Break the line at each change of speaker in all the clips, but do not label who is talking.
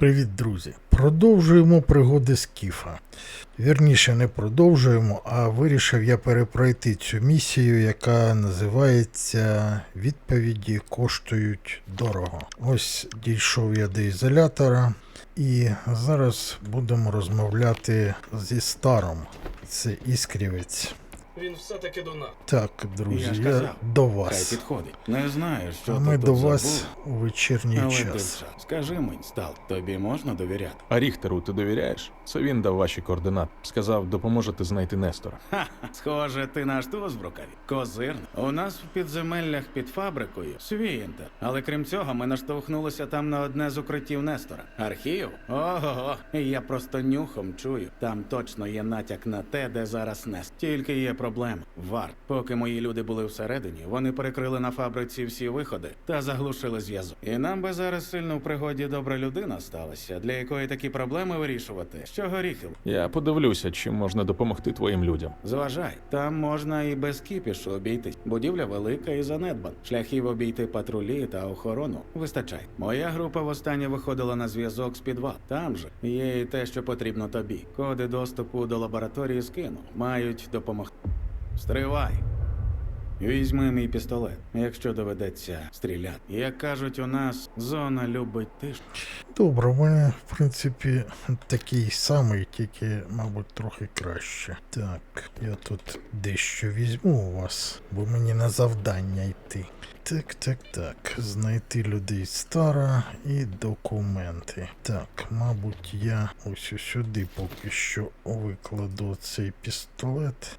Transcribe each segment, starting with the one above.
Привіт, друзі! Продовжуємо пригоди Скіфа. Вірніше, не продовжуємо, а вирішив я перепройти цю місію, яка називається Відповіді коштують дорого. Ось дійшов я до ізолятора, і зараз будемо розмовляти зі старом. Це іскрівець.
Він все-таки до нас.
Так, друзі,
Я
я,
ж казав,
до
Хай
вас.
підходить. Не знаю, що ти
ми
тут
до
забув,
вас у вечірній
але
час.
більше. Скажи мені, Стал, тобі можна довіряти?
А Ріхтеру ти довіряєш? Це він дав ваші координати. Сказав, допоможете знайти Нестора.
Ха, схоже, ти наш туз в рукаві. Козирно. У нас в підземеллях під фабрикою свій інтер. Але крім цього, ми наштовхнулися там на одне з укриттів Нестора. Архів? Ого, я просто нюхом чую. Там точно є натяк на те, де зараз Нест. Тільки є проблема. Варт. Поки мої люди були всередині, вони перекрили на фабриці всі виходи та заглушили зв'язок. І нам би зараз сильно в пригоді добра людина сталася, для якої такі проблеми вирішувати. Що горіхів?
Я подивлюся, чим можна допомогти твоїм людям.
Зважай, там можна і без кіпішу обійти. Будівля велика і занедбан. Шляхів обійти патрулі та охорону вистачає. Моя група востаннє виходила на зв'язок з підвал. Там же є і те, що потрібно тобі. Коди доступу до лабораторії скину. Мають допомогти. Стривай. Візьми мій пістолет, якщо доведеться стріляти. Як кажуть у нас, зона любить тишу.
Добре, у мене, в принципі, такий самий, тільки, мабуть, трохи краще. Так, я тут дещо візьму у вас, бо мені на завдання йти. Так, так, так. Знайти людей стара і документи. Так, мабуть, я ось сюди поки що викладу цей пістолет.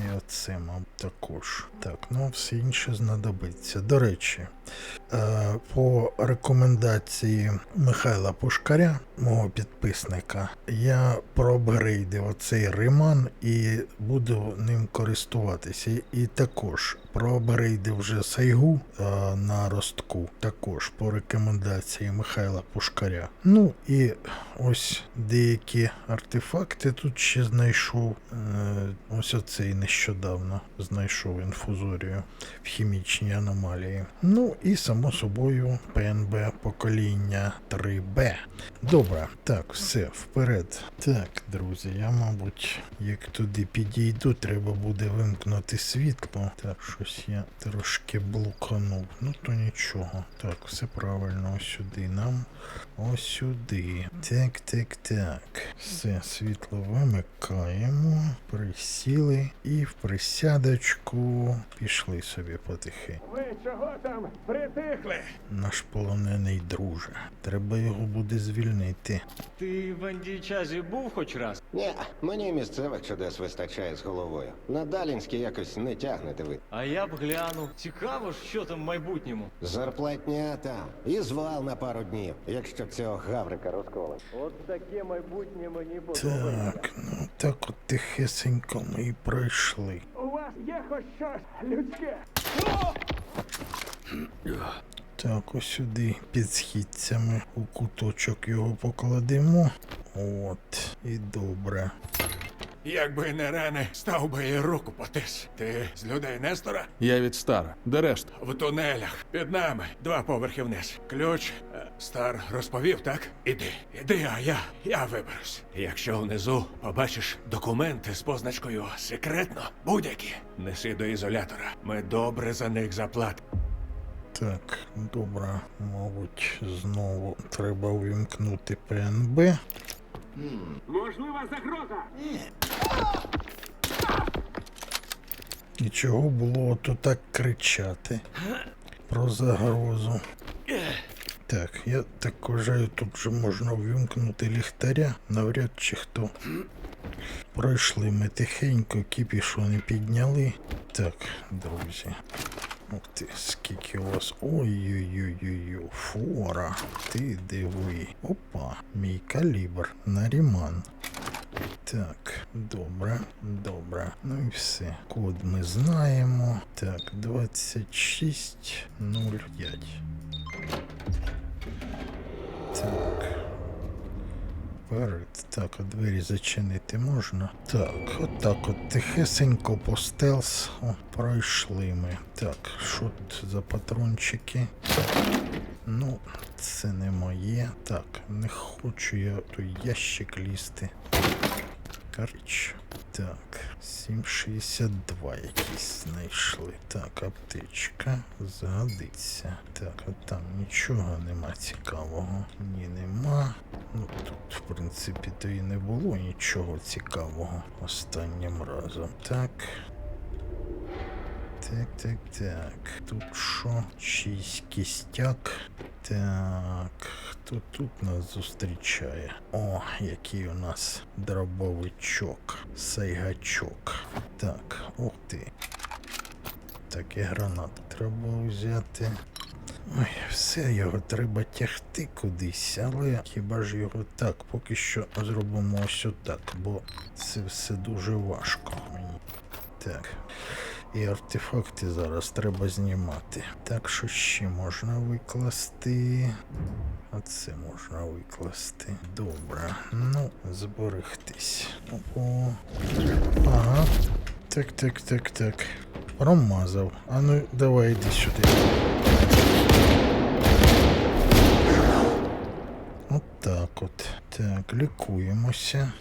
І мабуть, також. Так, ну все інше знадобиться. До речі, е, по рекомендації Михайла Пушкаря, мого підписника, я проапгрейдив оцей риман і буду ним користуватися. І також проапгрейдив вже сайгу е, на ростку, також по рекомендації Михайла Пушкаря. Ну і ось деякі артефакти тут ще знайшов. Е, ось оцей нещодавно знайшов інфузорію в хімічній аномалії. Ну і само собою ПНБ покоління 3Б. Добре, так, все, вперед. Так, друзі, я, мабуть, як туди підійду, треба буде вимкнути світло. Так, щось я трошки блуканув. Ну то нічого. Так, все правильно, ось сюди нам. Ось сюди. Так, так, так. Все, світло вимикаємо. Присіли і в присядочку пішли собі потихи.
Ви чого там притихли?
Наш полонений друже. Треба його буде звільнити.
Ти в Андійчазі був хоч раз?
Ні, мені місцевих чудес вистачає з головою. На Далінське якось не тягнете ви.
А я б глянув. Цікаво ж, що там в майбутньому.
Зарплатня там. І звал на пару днів, якщо цього гаврика розколить.
От таке майбутнє мені було.
Так, ну так от тихесенько ми і пройшли.
У вас є хоч щось людське.
Так, ось сюди під східцями у куточок його покладемо. От, і добре.
Якби не рани, став би і руку потис. Ти з людей Нестора?
Я від стара. Де решта?
В тунелях. Під нами. Два поверхи вниз. Ключ. е, Стар розповів, так? Іди. Іди, а я. Я виберусь. Якщо внизу побачиш документи з позначкою секретно, будь-які. Неси до ізолятора. Ми добре за них заплатимо.
Так, добре, мабуть, знову треба увімкнути ПНБ.
Можлива загроза!
І чого було то так кричати про загрозу. Так, я так вважаю, тут вже можна ввімкнути ліхтаря, навряд чи хто. Пройшли ми тихенько, кіпішу не підняли. Так, друзі. Ух ти, скільки у вас. Ой-ой-ой-ой, фора. Ти диви. Опа, мій калібр. Наріман. Так, добре, добре. Ну і все. Код ми знаємо. Так, 2605. Так. Вперед. Так, а двері зачинити можна. Так, отак от тихесенько по стелс. О, пройшли ми. Так, що тут за патрончики? Ну, це не моє. Так, не хочу я той ящик лізти. Коротше, так, 7,62 якісь знайшли. Так, аптечка згодиться. Так, а там нічого нема цікавого. Ні, нема. Ну тут, в принципі, то і не було нічого цікавого останнім разом. Так. Так, так, так. Тут що? Чийсь кістяк. Так, хто тут нас зустрічає? О, який у нас дробовичок, сайгачок. Так, ух ти. Так, і гранат треба взяти. Ой, все його треба тягти кудись, але хіба ж його так, поки що зробимо ось отак, бо це все дуже важко мені. Так. І артефакти зараз треба знімати. Так що ще можна викласти. А це можна викласти. Добре. Ну, зберегтись. О. Ага. Так, так, так, так. Промазав. А ну давай йди сюди. От так от. Так, лікуємося.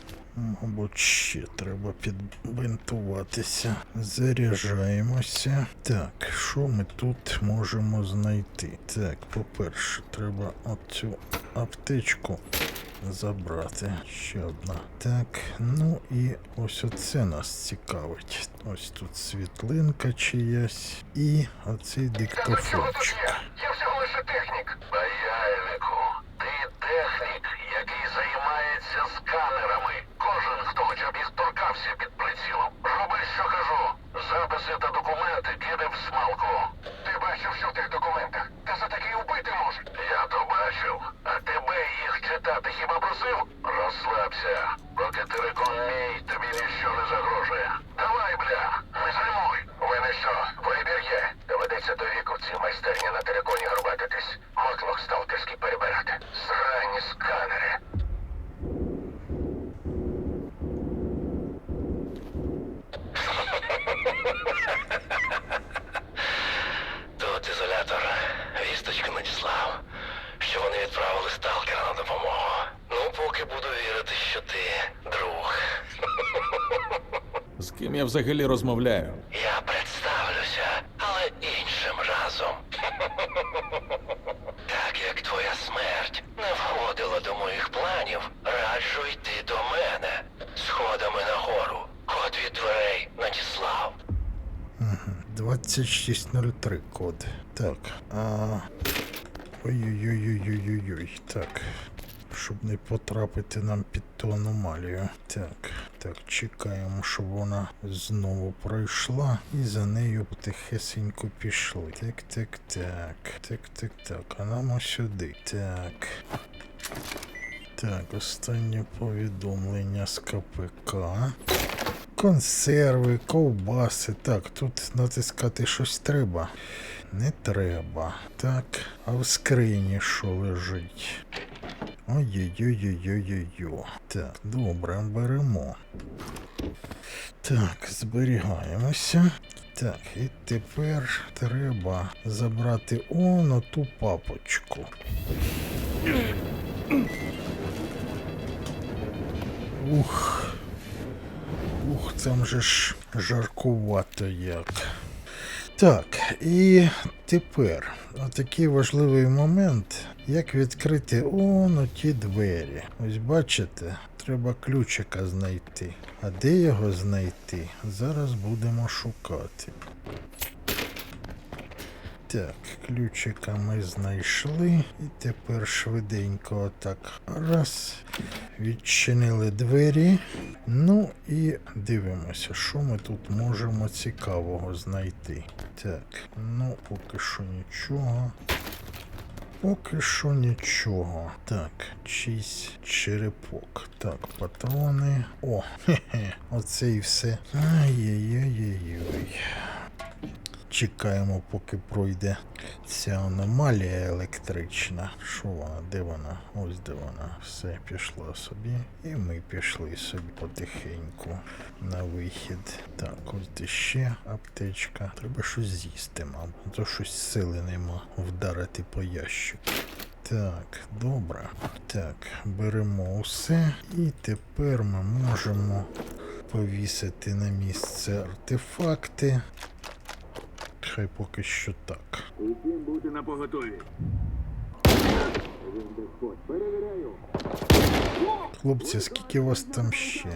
Мабуть, ще треба підбинтуватися. Заряджаємося. Так, що ми тут можемо знайти? Так, по-перше, треба оцю аптечку забрати. Ще одна. Так, ну і ось оце нас цікавить. Ось тут світлинка чиясь. І оцей диктофончик.
Я всього лише технік. Баяліку, ти технік, який займається сканерами. Кожен, хто хоча б і торкався під прицілом. Роби, що кажу. Записи та документи кидав в смалку. Ти бачив, що в тих документах? Та за такі убити можуть. Я то бачив. А тебе їх читати хіба просив? Розслабся. Поки ти мій, тобі ніщо не загрожує. Давай, бля, не займуй. У мене що, вибір є. Доведеться до віку в цій майстерні на териконі горбатитись. Мотлох сталкерський перебирати. Срані сканери. Тут ізолятор. Вісточка надіслав, що вони відправили сталкера на допомогу. Ну, поки буду вірити, що ти друг.
З ким я взагалі розмовляю?
Я представлюся, але іншим разом. Так як твоя смерть не входила до моїх планів, раджу йти до мене сходами нагору. Код від дверей надіслав.
2603 код. Так. А. Ой-ой-ой-ой-ой-ой. Так. Щоб не потрапити нам під ту аномалію. Так. Так, чекаємо, щоб вона знову пройшла. І за нею потихесенько пішли. Так, так, так. Так, так, так. А нам ось сюди. Так. Так, останнє повідомлення з КПК. Консерви, ковбаси. Так, тут натискати щось треба. Не треба. Так, а в скрині що лежить? Ой-ой-ой-ой-ой-ой. Так, добре, беремо. Так, зберігаємося. Так, і тепер треба забрати он ту папочку. Ух. Ух, там же ж жаркувато як. Так, і тепер отакий важливий момент, як відкрити он ті двері. Ось бачите, треба ключика знайти. А де його знайти? Зараз будемо шукати. Так, ключика ми знайшли. І тепер швиденько отак. Раз. Відчинили двері. Ну і дивимося, що ми тут можемо цікавого знайти. Так, ну поки що нічого. Поки що нічого. Так, чийсь черепок. Так, патрони. О, хе-хе, оце і все. Ай-яй-яй-яй-яй. Чекаємо, поки пройде ця аномалія електрична. Що вона? Де вона? Ось де вона. Все пішла собі. І ми пішли собі потихеньку на вихід. Так, ось де ще аптечка. Треба щось з'їсти, мабуть. То щось сили нема вдарити по ящику. Так, добре. Так, беремо усе. І тепер ми можемо повісити на місце артефакти. Хай поки що так.
Усім бути на поготові.
Хлопці, скільки вас там ще?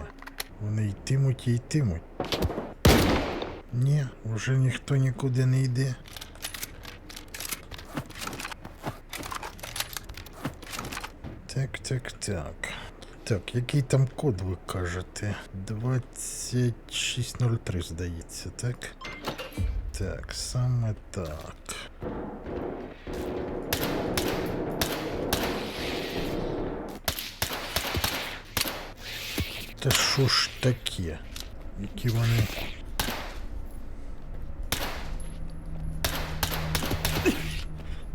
Вони йтимуть і йтимуть. Ні, вже ніхто нікуди не йде. Так, так, так. Так, який там код ви кажете? 2603, здається, так? Так, саме так. Та що ж таке? Які вони.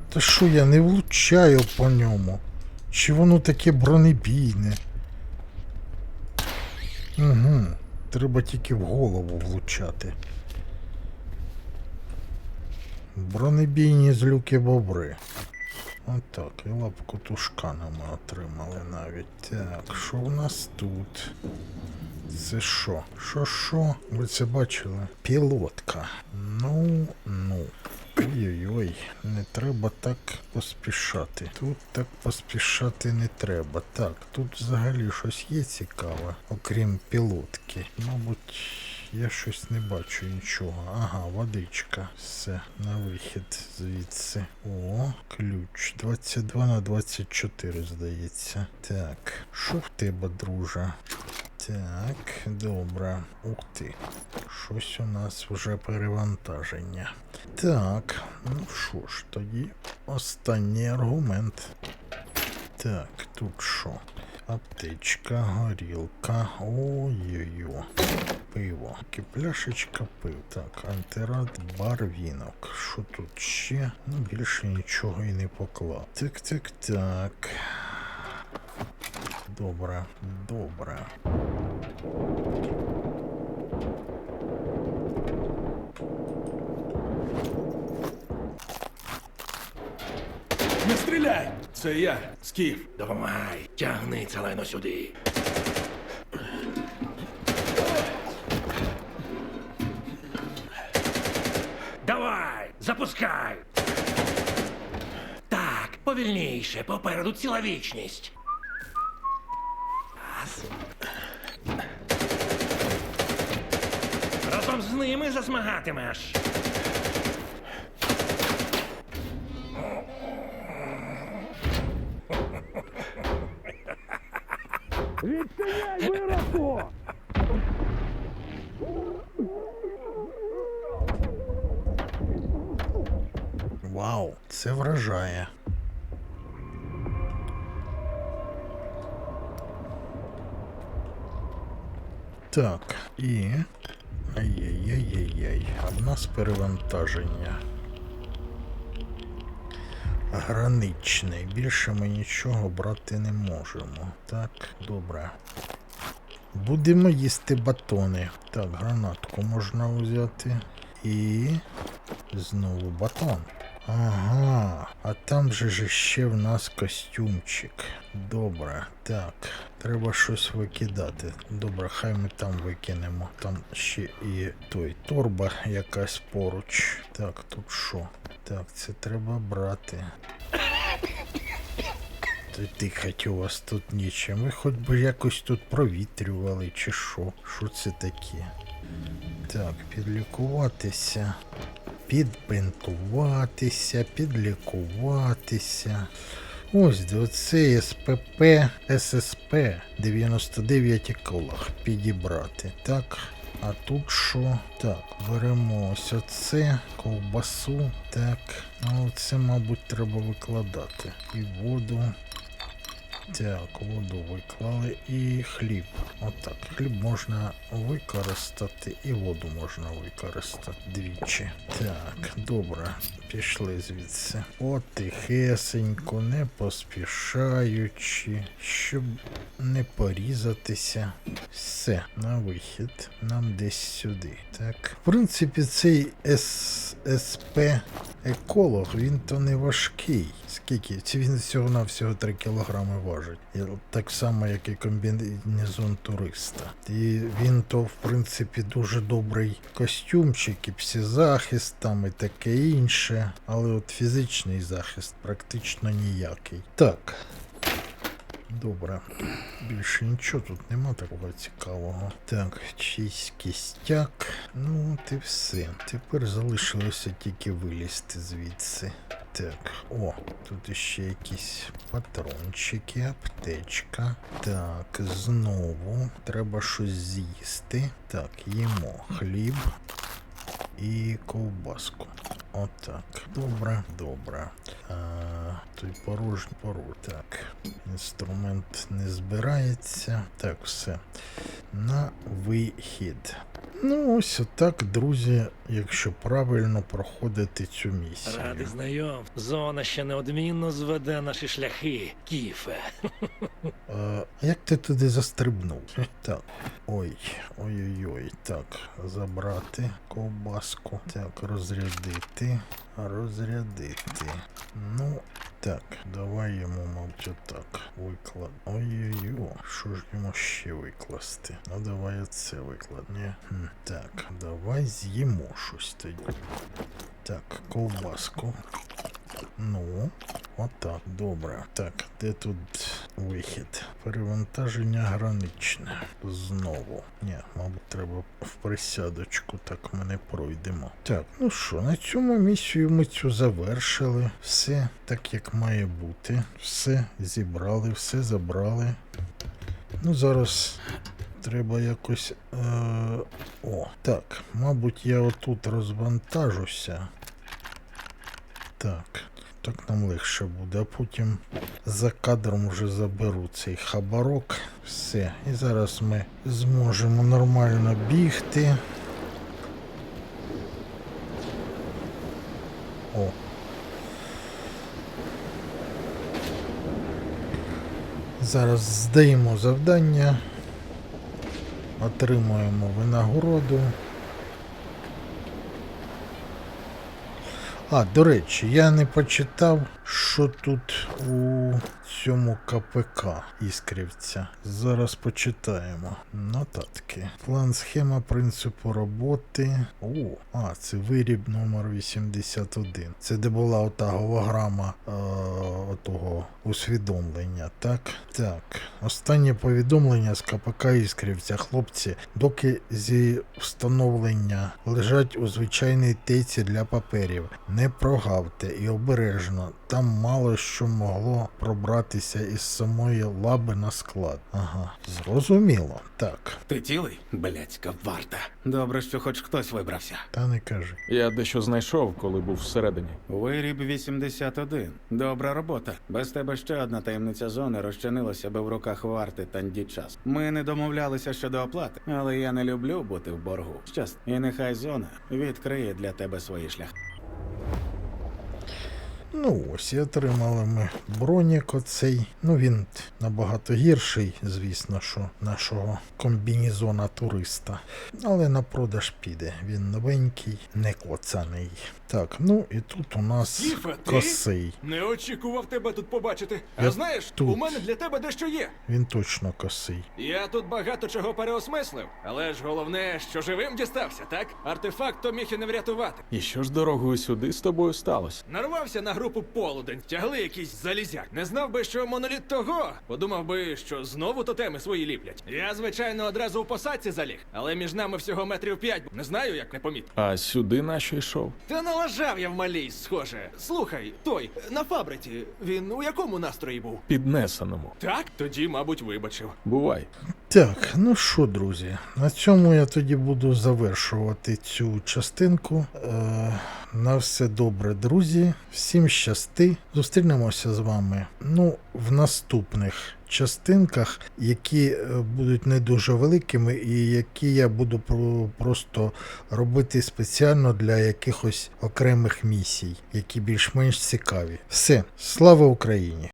Та що я не влучаю по ньому? Чи воно таке бронебійне? Угу. Треба тільки в голову влучати. Бронебійні злюки бобри. Отак, і лапку тушкана ми отримали навіть. Так, що в нас тут? Це що? Що що? Ви це бачили? Пілотка. Ну, ну. Ой-ой-ой, не треба так поспішати. Тут так поспішати не треба. Так, тут взагалі щось є цікаве, окрім пілотки. Мабуть, я щось не бачу нічого. Ага, водичка. Все, на вихід звідси. О, ключ. 22 на 24, здається. Так, що в тебе, друже? Так, добре. Ух ти. Щось у нас вже перевантаження. Так, ну що ж, тоді останній аргумент. Так, тут що? Аптечка, горілка. Ой-ой-ой. Пиво. Кипляшечка пив. Так, антирад, барвінок. Що тут ще? Ну, більше нічого і не поклав. Так, так, так. Добре, добре.
Не стріляй! Це я, Скіф.
Допомагай, тягни це лайно сюди. Давай, запускай. Так, повільніше, попереду ціла вічність. Раз. Разом з ними засмагатимеш.
Вау, це вражає. Так, і. Ай-яй-яй-яй-яй. А в нас перевантаження. Граничне. Більше ми нічого брати не можемо. Так, добре. Будемо їсти батони. Так, гранатку можна взяти. І. Знову батон. Ага, а там же ще в нас костюмчик. Добре, так. Треба щось викидати. Добре, хай ми там викинемо. Там ще і той торба якась поруч. Так, тут що? Так, це треба брати. Дихать у вас тут нічим. Ви хоч би якось тут провітрювали, чи що? Що це таке? Так, підлікуватися. Підбинтуватися, підлікуватися. Ось оцей СПП ССП 99 колах підібрати. Так. А тут що? Так, беремо ось оце, ковбасу. Так. А оце, мабуть, треба викладати. І воду. Так, воду виклали і хліб. Отак. Хліб можна використати і воду можна використати двічі. Так, добре, пішли звідси. От тихесенько, не поспішаючи, щоб не порізатися. Все, на вихід. Нам десь сюди. Так. В принципі, цей С... СП еколог, він то не важкий. Скільки? Він всього на всього 3 кілограми важить. І так само, як і комбінезон туриста. І він то, в принципі, дуже добрий костюмчик, і псізахист там і таке інше. Але от фізичний захист практично ніякий. Так. Добре. Більше нічого тут нема такого цікавого. Так, чийсь кістяк. Ну, от і все. Тепер залишилося тільки вилізти звідси. Так, о, тут ще якісь патрончики, аптечка. Так, знову треба щось з'їсти. Так, їмо хліб і ковбаску. Отак. Добре, добре. А, той порожній пору. Так. Інструмент не збирається. Так, все. На вихід. Ну, ось отак, друзі, якщо правильно проходити цю місію.
Радий знайом. Зона ще неодмінно зведе наші шляхи, кіфе.
Е, як ти туди застрибнув? Так. Ой, ой-ой-ой. Так, забрати ковбаску. Так, розрядити. Розрядити. Ну, так, давай йому, мабуть, отак. Виклад. Ой-ой-ой, що ж йому ще викласти? Ну давай оце викладне. Хм, Так, давай з'їмо щось тоді. Так, ковбаску. Ну, отак, добре. Так, де тут вихід? Перевантаження граничне. Знову. Ні, мабуть, треба в присядочку, так ми не пройдемо. Так, ну що, на цьому місію ми цю завершили. Все так, як має бути. Все зібрали, все забрали. Ну, зараз треба якось. Е... О, так, мабуть, я отут розвантажуся. Так, так нам легше буде, а потім за кадром вже заберу цей хабарок. Все. І зараз ми зможемо нормально бігти. О. Зараз здаємо завдання. Отримуємо винагороду. А, до речі, я не почитав, що тут у цьому КПК іскрівця. Зараз почитаємо. Нотатки. План схема принципу роботи. О, а, це виріб номер 81. Це де була ота голограма е, отого усвідомлення, так? Так. Останнє повідомлення з КПК Іскрівця. Хлопці, доки зі встановлення лежать у звичайній тейці для паперів. Не прогавте і обережно. Там мало що могло пробратися із самої лаби на склад. Ага, зрозуміло. Так,
Ти цілий? Блядська варта. Добре, що хоч хтось вибрався.
та не кажи.
Я дещо знайшов, коли був всередині.
Виріб 81. Добра робота. Без тебе ще одна таємниця зони розчинилася би в руках варти Тандічас. Ми не домовлялися щодо оплати, але я не люблю бути в боргу. Щас, і нехай зона відкриє для тебе свої шляхи.
Ну ось і отримали ми бронік оцей. Ну він набагато гірший, звісно, що нашого комбінізона туриста. Але на продаж піде. Він новенький, не коцаний. Так, ну і тут у нас
ти?
косий.
Не очікував тебе тут побачити.
Я
А знаєш,
тут.
у мене для тебе дещо є.
Він точно косий.
Я тут багато чого переосмислив, але ж головне, що живим дістався, так? Артефакт то міг і не врятувати.
І що ж дорогою сюди з тобою сталося?
Нарвався на групу полудень, тягли якийсь залізяк. Не знав би, що моноліт того. Подумав би, що знову тотеми свої ліплять. Я, звичайно, одразу у посадці заліг, але між нами всього метрів п'ять. Не знаю, як не помітив.
А сюди нащо йшов?
Та налажав я в малій, схоже. Слухай, той на фабриці. Він у якому настрої був?
Піднесеному.
Так, тоді, мабуть, вибачив.
Бувай.
Так, ну що, друзі, на цьому я тоді буду завершувати цю частинку. Е, на все добре, друзі. Всім щасти. Зустрінемося з вами. Ну, в наступних частинках, які е, будуть не дуже великими, і які я буду просто робити спеціально для якихось окремих місій, які більш-менш цікаві. Все, слава Україні!